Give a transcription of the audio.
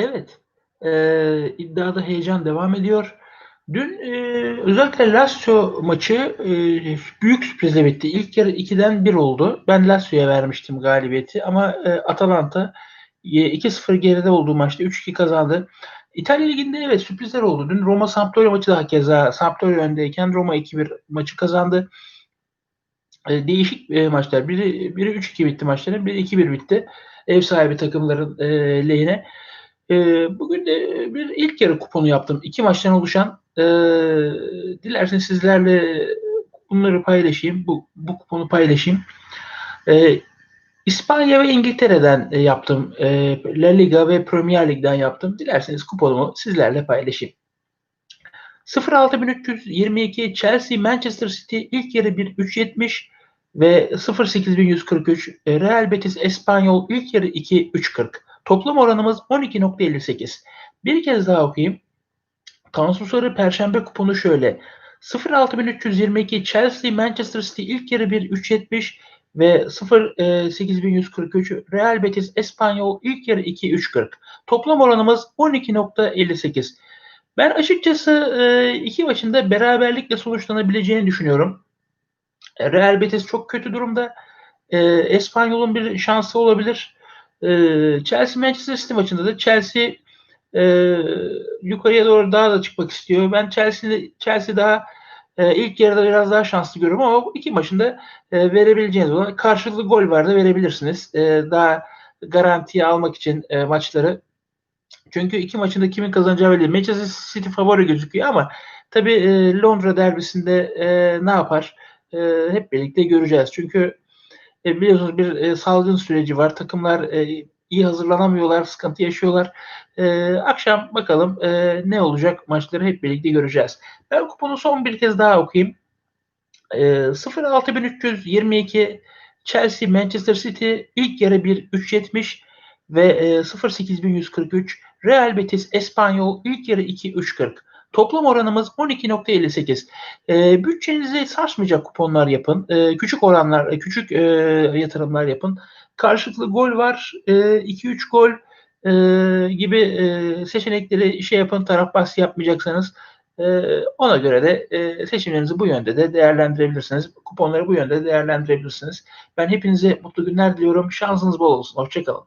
Evet. Eee, iddiada heyecan devam ediyor. Dün, eee, özellikle Lazio maçı, eee, büyük sürprizle bitti. İlk yarı 2'den 1 oldu. Ben Lazio'ya vermiştim galibiyeti ama, eee, Atalanta, eee, 2-0 geride olduğu maçta 3-2 kazandı. İtalya Ligi'nde evet sürprizler oldu. Dün Roma Sampdoria maçı da hakeza Sampdoria öndeyken Roma 2-1 maçı kazandı. Eee, değişik, eee, maçlar. Biri biri 3-2 bitti maçların, biri 2-1 bitti. Ev sahibi takımların, eee, lehine. Eee, bugün de bir ilk yarı kuponu yaptım. 2 maçtan oluşan. Eee, dilerseniz sizlerle bunları paylaşayım. Bu bu kuponu paylaşayım. Eee, İspanya ve İngiltere'den, eee, yaptım. Eee, La Liga ve Premier Lig'den yaptım. Dilerseniz kuponumu sizlerle paylaşayım. 06322 Chelsea Manchester City ilk yarı 1-3.70 ve 08143 eee, Real Betis Espanyol ilk yarı 2-3.40. Toplam oranımız 12.58. Bir kez daha okuyayım. Tansu Sarı Perşembe kuponu şöyle: 06322 Chelsea Manchester City ilk yarı 1-3.70 ve 08143 Real Betis Espanyol ilk yarı 2-3.40. Toplam oranımız 12.58. Ben açıkçası, eee, 2 maçın da beraberlikle sonuçlanabileceğini düşünüyorum. Eee, Real Betis çok kötü durumda. Espanyol'un bir şansı olabilir. Eee, Chelsea Manchester City maçında da Chelsea, eee, yukarıya doğru daha da çıkmak istiyor. Ben Chelsea'de Chelsea daha, eee, ilk yarıda biraz daha şanslı görüyorum ama bu 2 maçın da, eee, verebileceğiniz olan karşılıklı gol var da verebilirsiniz. Eee, daha garantiye almak için, maçları. Çünkü 2 maçın da kimin kazanacağı belli. Manchester City favori gözüküyor ama tabii, Londra derbisinde, ne yapar? Hep birlikte göreceğiz. Çünkü, eee, biliyorsunuz bir, eee, salgın süreci var. Takımlar, eee, iyi hazırlanamıyorlar, sıkıntı yaşıyorlar. Eee, akşam bakalım, eee, ne olacak? Maçları hep birlikte göreceğiz. Ben kuponu son bir kez daha okuyayım. Eee, 06322 Chelsea Manchester City ilk yarı 1-3.70 ve, eee, 08143 Real Betis Espanyol ilk yarı 2-3.40. Toplam oranımız 12.58. Eee, bütçenizi sarsmayacak kuponlar yapın. Eee, küçük oranlar, küçük, eee, yatırımlar yapın. Karşılıklı gol var. Eee, 2-3 gol, eee, gibi, eee, seçenekleri şey yapın. Taraf bahsi yapmayacaksanız. Eee, ona göre de, eee, seçimlerinizi bu yönde de değerlendirebilirsiniz. Kuponları bu yönde değerlendirebilirsiniz. Ben hepinize mutlu günler diliyorum. Şansınız bol olsun. Hoşça kalın.